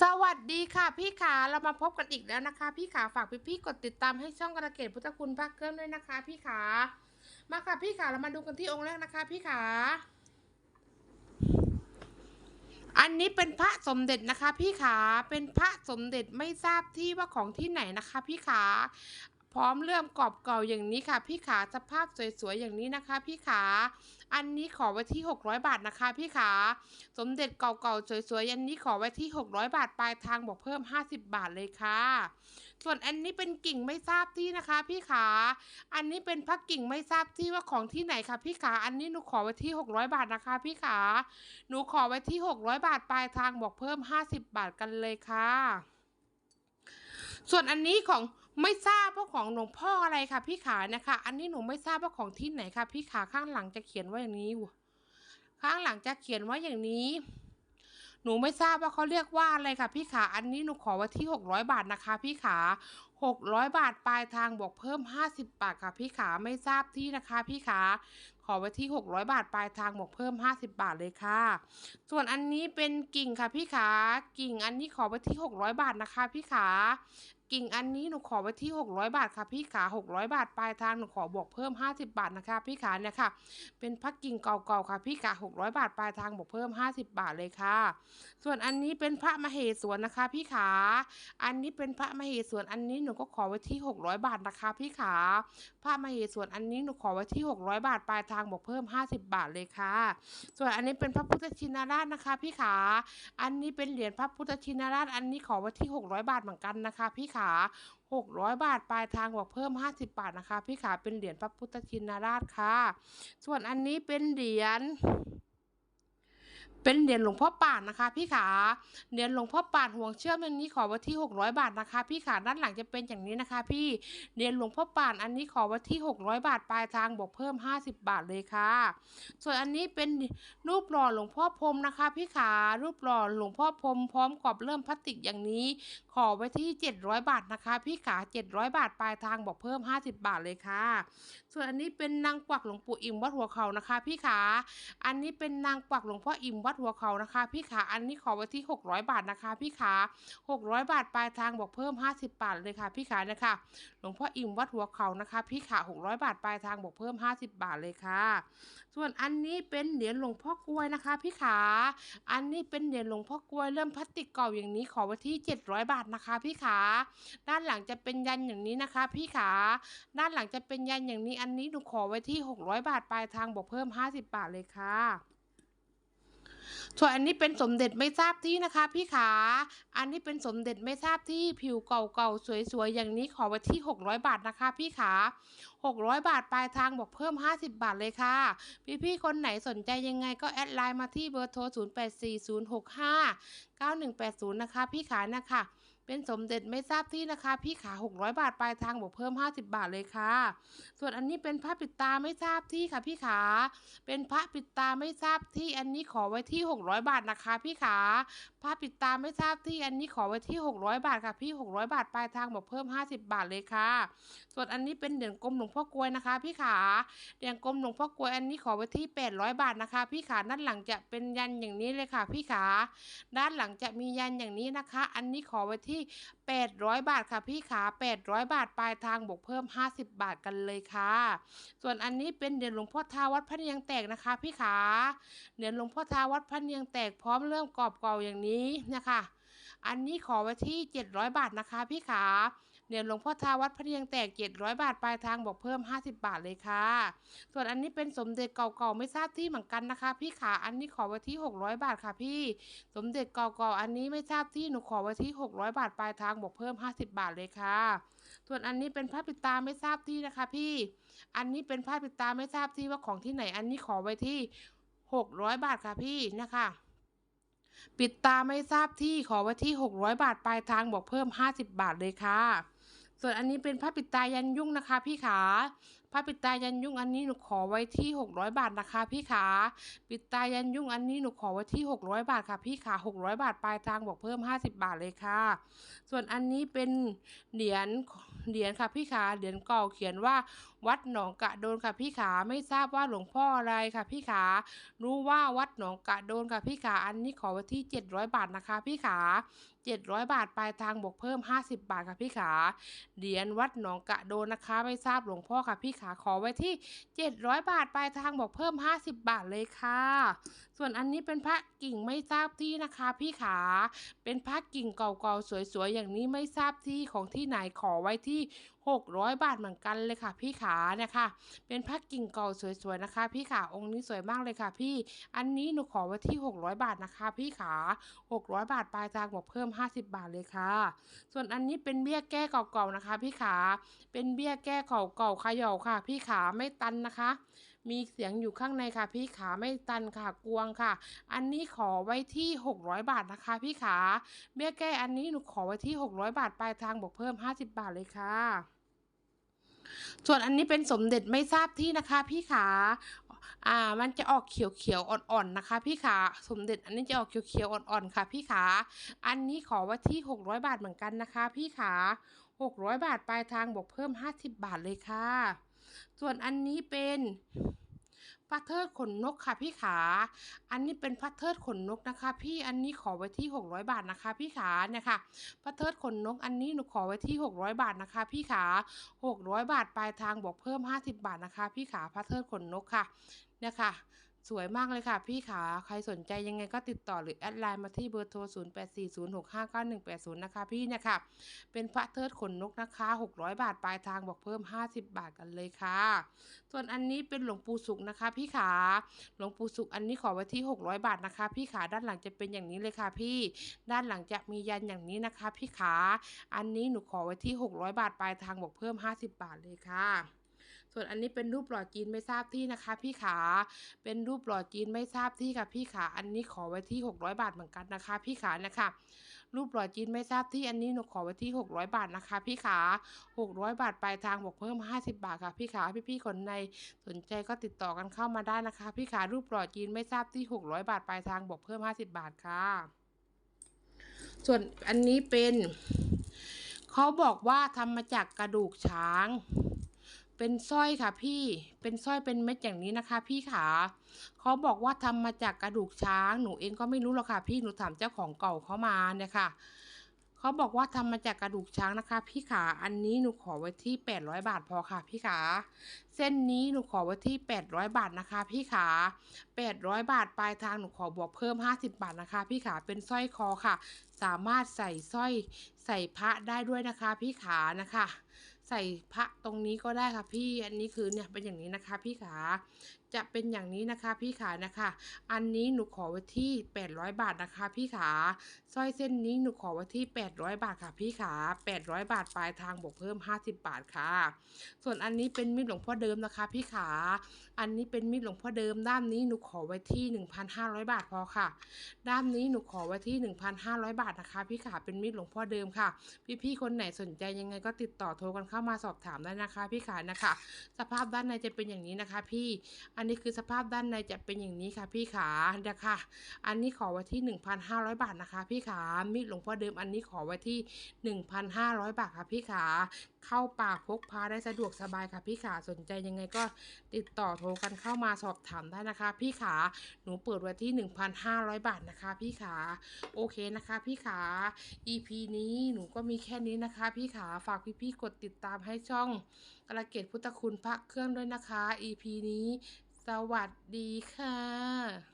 สวัสดีค่ะพี่ขาเรามาพบกันอีกแล้วนะคะ พี่ขาฝากพี่ๆกดติดตามให้ช่องกระเกตพุทธคุณพระเครื่องด้วยนะคะ พี่ขามาค่ะพี่ขาเรามาดูกันที่องค์แรกนะคะ พี่ขาอันนี้เป็นพระสมเด็จนะคะ พี่ขาเป็นพระสมเด็จไม่ทราบที่ว่าของที่ไหนนะคะ พี่ขา พร้อมเลื่อมกรอบเก่าอย่างนี้ค่ะ พี่ขาสภาพสวยๆอย่างนี้นะคะ พี่ขาอันนี้ขอไว้ที่ 600 บาทนะคะ พี่ขาสมเด็จเก่าๆสวยๆอันนี้ขอไว้ที่ 600 บาทปลายทางบอกเพิ่ม 50 บาทเลยค่ะ ส่วนอันนี้เป็นกิ่งไม่ทราบที่นะคะ พี่ขาอันนี้เป็นพักกิ่งไม่ทราบที่ว่าของที่ไหนคะพี่ขาอันนี้หนูขอไว้ที่ 600 บาทนะคะ พี่ขาหนูขอไว้ที่ 600 บาทปลายทางบอกเพิ่ม 50 บาทกันเลยค่ะ ส่วนอันนี้ของ ไม่ทราบว่าของหลวงพ่ออะไรค่ะพี่ขานะคะ อันนี้หนูไม่ทราบว่าของที่ไหนค่ะ พี่ขาข้างหลังจะเขียนว่าอย่างนี้ ข้างหลังจะเขียนว่าอย่างนี้ หนูไม่ทราบว่าเขาเรียกว่าอะไรค่ะพี่ขา อันนี้หนูขอไว้ที่หกร้อยบาทนะคะ พี่ขา 600 บาทปลายทางบอกเพิ่ม 50 บาทค่ะพี่ขาไม่ทราบที่นะคะพี่ขาขอไว้ที่ 600 บาทปลายทางบอกเพิ่ม 50 บาทเลยค่ะ ส่วนอันนี้เป็นกิ่งค่ะพี่ขากิ่งอันนี้ขอไว้ที่ 600 บาทนะคะพี่ขากิ่งอันนี้หนูขอไว้ที่ 600 บาทค่ะพี่ขา600 บาทปลายทางหนูขอบวกเพิ่ม 50 บาทนะคะพี่ขาเนี่ยค่ะ เป็นพักกิ่งเก่าๆค่ะพี่ขา600 บาทปลายทางบวกเพิ่ม 50 บาทเลยค่ะ ส่วนอันนี้เป็นพระมเหสวนนะคะพี่ขาอันนี้เป็นพระมเหสวนอันนี้หนูก็ขอไว้ที่ 600 บาทนะคะพี่ขาพระมเหส่วนอันนี้หนูขอไว้ที่ 600 บาทปลายทางบวกเพิ่ม 50 บาทเลยค่ะ ส่วนอันนี้เป็นพระพุทธชินราชนะคะพี่ขา อันนี้เป็นเหรียญพระพุทธชินราช อันนี้ขอไว้ที่ 600 บาทเหมือนกันนะคะ พี่ขา600 บาท ปลายทางบวกเพิ่ม 50 บาทนะคะ พี่ขาเป็นเหรียญพระพุทธชินราชค่ะ ส่วนอันนี้เป็นเหรียญ เป็นเหรียญหลวงพ่อป่านนะคะพี่ขาเหรียญหลวงพ่อป่านห่วงเชื่อมอันนี้ขอไว้ที่ 600 บาทนะคะ พี่ขาด้านหลังจะเป็นอย่างนี้นะคะ พี่เหรียญหลวงพ่อป่านอันนี้ขอไว้ที่ 600 บาทปลายทางบวกเพิ่ม 50 บาทเลยค่ะ ส่วนอันนี้เป็นรูปหล่อหลวงพ่อพรมนะคะ พี่ขารูปหล่อหลวงพ่อพรมพร้อมกรอบเริ่มพลาสติกอย่างนี้ ขอไว้ที่ 700 บาทนะคะ พี่ขา 700 บาทปลายทางบอกเพิ่ม 50 บาทเลยค่ะ ส่วนอันนี้เป็นนางกวักหลวงปู่อิ่มวัดหัวเขานะคะ พี่ขา อันนี้เป็นนางกวักหลวงพ่ออิ่มวัดหัวเขานะคะ พี่ขาอันนี้ขอไว้ที่ 600 บาทนะคะ พี่ขา600 บาทปลายทางบอกเพิ่ม 50 บาทเลยค่ะ พี่ขานะคะหลวงพ่ออิ่มวัดหัวเขานะคะ พี่ขา600 บาทปลายทางบอกเพิ่ม 50 บาทเลยค่ะ ส่วนอันนี้เป็นเหรียญหลวงพ่อกล้วยนะคะ พี่ขาอันนี้เป็นเหรียญหลวงพ่อกล้วยเริ่มพลาสติกเก่าอย่างนี้ขอไว้ที่ 700 บาทนะคะ พี่ขาด้านหลังจะเป็นยันอย่างนี้นะคะ พี่ขาด้านหลังจะเป็นยันอย่างนี้อันนี้หนูขอไว้ที่ 600 บาทปลายทางบอกเพิ่ม 50 บาทเลยค่ะ ส่วนอันนี้เป็นสมเด็จไม่ทราบที่นะคะ พี่ขา อันนี้เป็นสมเด็จไม่ทราบที่ผิวเก่าๆสวยๆอย่างนี้ขอไว้ที่ 600 บาทนะคะ พี่ขา600 บาทปลายทางบอกเพิ่ม 50 บาทเลยค่ะ พี่ๆคนไหนสนใจยังไงก็แอดไลน์มาที่เบอร์โทร 0840659180 นะคะ พี่ขานะคะ เป็นสมเด็จไม่ทราบที่นะคะ พี่ขา 600 บาทปลายทางบอกเพิ่ม 50 บาทเลยค่ะ ส่วนอันนี้เป็นผ้าปิดตาไม่ทราบที่ค่ะพี่ขา เป็นพระปิดตาไม่ทราบที่อันนี้ขอไว้ที่ 600 บาทนะคะ พี่ขาผ้าปิดตาไม่ทราบที่อันนี้ขอไว้ที่ 600 บาทค่ะพี่ 600 บาทปลายทางบอกเพิ่ม 50 บาทเลยค่ะ ส่วนอันนี้เป็นเหรียญกลมหลวงพ่อกลวยนะคะ พี่ขาเหรียญกลมหลวงพ่อกลวยอันนี้ขอไว้ที่ 800 บาทนะคะ พี่ขาด้านหลังจะเป็นยันอย่างนี้เลยค่ะ พี่ขา ด้านหลังจะมียันอย่างนี้นะคะ อันนี้ขอไว้ที่800 บาทค่ะพี่ขา800 บาทปลายทางบวกเพิ่ม 50 บาทกันเลยค่ะ ส่วนอันนี้เป็นเหรียญหลวงพ่อทาวัดพระเนียงแตกนะคะ พี่ขาเหรียญหลวงพ่อทาวัดพระเนียงแตกพร้อมเริ่มกรอบเก่าอย่างนี้นะคะ อันนี้ขอไว้ที่ 700 บาทนะคะ พี่ขา เหรียญหลวงพ่อทาวัดพระเนียงแตก 700 บาทปลายทางบอกเพิ่ม 50 บาทเลยค่ะ ส่วนอันนี้เป็นสมเด็จเก่าๆไม่ทราบที่เหมือนกันนะคะ พี่ขาอันนี้ขอไว้ที่ 600 บาทค่ะพี่ สมเด็จเก่าๆอันนี้ไม่ทราบที่หนูขอไว้ที่ 600 บาทปลายทางบอกเพิ่ม 50 บาทเลยค่ะ ส่วนอันนี้เป็นผ้าปิดตาไม่ทราบที่นะคะพี่ อันนี้เป็นผ้าปิดตาไม่ทราบที่ว่าของที่ไหน อันนี้ขอไว้ที่ 600 บาทค่ะพี่นะคะปิดตาไม่ทราบที่ขอไว้ที่ 600 บาทปลายทางบอกเพิ่ม 50 บาทเลยค่ะ ส่วนอันนี้เป็นผ้าปิดตายันยุ่งนะคะพี่ขาผ้าปิดตายันยุ่งอันนี้หนูขอไว้ที่ 600 บาทนะคะพี่ขาปิดตายันยุ่งอันนี้หนูขอไว้ที่ 600 บาทค่ะพี่ขา600 บาทปลายทางบอกเพิ่ม 50 บาทเลยค่ะ ส่วนอันนี้เป็นเหรียญเหรียญค่ะพี่ขาเหรียญเก่าเขียนว่าวัดหนองกะโดนค่ะพี่ขาไม่ทราบว่าหลวงพ่ออะไรค่ะพี่ขารู้ว่าวัดหนองกะโดนค่ะพี่ขาอันนี้ขอไว้ที่ 700 บาทนะคะพี่ขา 700 บาท ปลายทางบวกเพิ่ม 50 บาทค่ะพี่ขาเหรียญวัดหนองกะโดนนะคะไม่ทราบหลวงพ่อค่ะพี่ขาขอไว้ที่ 700 บาท ปลายทางบอกเพิ่ม 50 บาทเลยค่ะ ส่วนอันนี้เป็นพระกิ่งไม่ทราบที่นะคะพี่ขา เป็นพระกิ่งเก่าๆสวยๆอย่างนี้ไม่ทราบที่ของที่ไหนขอไว้ที่ 600 บาทเหมือนกันเลยค่ะ พี่ขาเนี่ยค่ะ เป็นพระกิ่งเก่าสวยๆนะคะ พี่ขาองค์นี้สวยมากเลยค่ะ พี่ อันนี้หนูขอไว้ที่ 600 บาทนะคะ พี่ขา 600 บาทปลายทางบอกเพิ่ม50 บาทเลยค่ะ ส่วนอันนี้เป็นเบี้ยแก้เก่าๆนะคะ พี่ขา เป็นเบี้ยแก้เก่าๆเขย่าค่ะ พี่ขาไม่ตันนะคะ มีเสียงอยู่ข้างในค่ะ พี่ขาไม่ตันค่ะกวงค่ะ อันนี้ขอไว้ที่ 600 บาทนะคะ พี่ขา เบี้ยแก้อันนี้หนูขอไว้ที่ 600 บาทปลายทางบอกเพิ่ม 50 บาทเลยค่ะส่วนอันนี้เป็นสมเด็จไม่ทราบที่นะคะ พี่ขา อ่า มันจะออกเขียวๆอ่อนๆนะคะ พี่ขาสมเด็จอันนี้จะออกเขียวๆอ่อนๆค่ะ พี่ขาอันนี้ขอไว้ที่ 600 บาทเหมือนกันนะคะ พี่ขา600 บาทปลายทางบวกเพิ่ม 50 บาทเลยค่ะ ส่วนอันนี้เป็น พัทเทิดขนนกค่ะพี่ขา อันนี้เป็นพัทเทิดขนนกนะคะ พี่อันนี้ขอไว้ที่ 600 บาทนะคะ พี่ขาเนี่ยค่ะพัทเทิดขนนกอันนี้หนูขอไว้ที่ 600 บาทนะคะ พี่ขา 600 บาทปลายทางบอกเพิ่ม 50 บาทนะคะ พี่ขาพัทเทิดขนนกค่ะเนี่ยค่ะ สวยมากเลยค่ะพี่ขาใครสนใจยังไงก็ติดต่อหรือแอดไลน์มาที่เบอร์โทร 0840659180 นะคะพี่เนี่ยค่ะ เป็นพระเทิดขนนกนะคะ 600 บาทปลายทางบอกเพิ่ม 50 บาทกันเลยค่ะ ส่วนอันนี้เป็นหลวงปู่สุขนะคะ พี่ขาหลวงปู่สุขอันนี้ขอไว้ที่ 600 บาทนะคะ พี่ขาด้านหลังจะเป็นอย่างนี้เลยค่ะพี่ ด้านหลังจะมียันอย่างนี้นะคะ พี่ขาอันนี้หนูขอไว้ที่ 600 บาทปลายทางบอกเพิ่ม 50 บาทเลยค่ะ ส่วนอันนี้เป็นรูปหล่อจีนไม่ทราบที่นะคะ พี่ขา เป็นรูปหล่อจีนไม่ทราบที่ค่ะพี่ขา อันนี้ขอไว้ที่ 600 บาทเหมือนกันนะคะ พี่ขานะคะ รูปหล่อจีนไม่ทราบที่อันนี้หนูขอไว้ที่ 600 บาทนะคะ พี่ขา 600 บาทปลายทางบอกเพิ่ม 50 บาทค่ะ พี่ขาพี่ๆคนในสนใจก็ติดต่อกันเข้ามาได้นะคะ พี่ขารูปหล่อจีนไม่ทราบที่ 600 บาทปลายทางบอกเพิ่ม 50 บาทค่ะ ส่วนอันนี้เป็นเขาบอกว่าทำมาจากกระดูกช้าง เป็นสร้อยค่ะพี่ เป็นสร้อยเป็นเม็ดอย่างนี้นะคะ พี่ขาเขาบอกว่าทำมาจากกระดูกช้าง หนูเองก็ไม่รู้หรอกค่ะ พี่ หนูถามเจ้าของเก่าเขามาเนี่ยค่ะเขาบอกว่าทำมาจากกระดูกช้างนะคะ พี่ขา อันนี้หนูขอไว้ที่800บาทพอค่ะ พี่ขา เส้นนี้หนูขอไว้ที่800บาทนะคะ พี่ขา800บาทปลายทางหนูขอบวกเพิ่ม50บาทนะคะ พี่ขา เป็นสร้อยคอค่ะ สามารถใส่สร้อยใส่พระได้ด้วยนะคะ พี่ขานะคะ ใส่พระตรงนี้ก็ได้ค่ะพี่อันนี้คือเนี่ยเป็นอย่างนี้นะคะพี่ขาจะเป็นอย่างนี้นะคะพี่ขานะคะ อันนี้หนูขอไว้ที่ 800 บาทนะคะพี่ขาสร้อยเส้นนี้หนูขอไว้ที่ 800 บาทค่ะพี่ขา800 บาทปลายทางบวกเพิ่ม 50 บาทค่ะ ส่วนอันนี้เป็นมีดหลวงพ่อเดิมนะคะ พี่ขาอันนี้เป็นมีดหลวงพ่อเดิม ด้ามนี้หนูขอไว้ที่ 1,500 บาทพอค่ะ ด้ามนี้หนูขอไว้ที่ 1,500 บาทนะคะ พี่ขาเป็นมีดหลวงพ่อเดิมค่ะ พี่ๆคนไหนสนใจยังไงก็ติดต่อโทรกันเข้ามาสอบถามได้นะคะพี่ขานะคะ สภาพด้านในจะเป็นอย่างนี้นะคะ พี่ อันนี้คือสภาพด้านในจะเป็นอย่างนี้ค่ะ พี่ขานะคะ อันนี้ขอไว้ที่ 1,500 บาทนะคะ พี่ขามีดหลวงพ่อเดิมอันนี้ขอไว้ที่ 1,500 บาทค่ะพี่ขา เข้าป่าพกพาได้สะดวกสบายค่ะพี่ขาสนใจยังไงก็ติดต่อโทรกันเข้ามาสอบถามได้นะคะ พี่ขาหนูเปิดไว้ที่ 1,500 บาทนะคะ พี่ขาโอเคนะคะ พี่ขา EP นี้หนูก็มีแค่นี้นะคะ พี่ขาฝากพี่ๆกดติดตามให้ช่องกระเกตพุทธคุณพระเครื่องด้วยนะคะ EP นี้ สวัสดีค่ะ